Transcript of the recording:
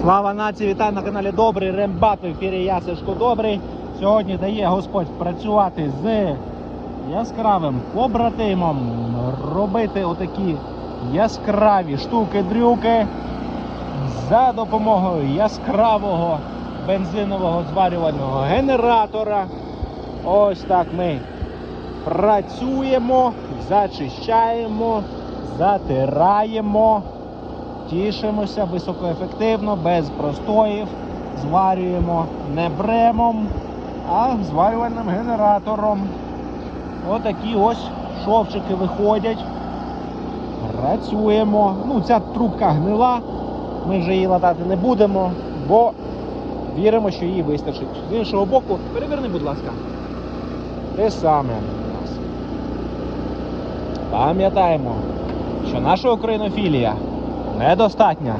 Слава нації, вітаю на каналі Добрий Рембат в ефірі я Добрий. Сьогодні дає Господь працювати з яскравим побратимом, робити отакі яскраві штуки-дрюки за допомогою яскравого бензинового зварювального генератора. Ось так ми працюємо, зачищаємо, затираємо. Тішимося високоефективно, без простоїв. Зварюємо не бремом, а зварювальним генератором. Отакі ось шовчики виходять. Працюємо. Ну, ця трубка гнила. Ми вже її латати не будемо, бо віримо, що її вистачить. З іншого боку, переверни, будь ласка. Те саме у. Пам'ятаємо, що наша українофілія недостатня.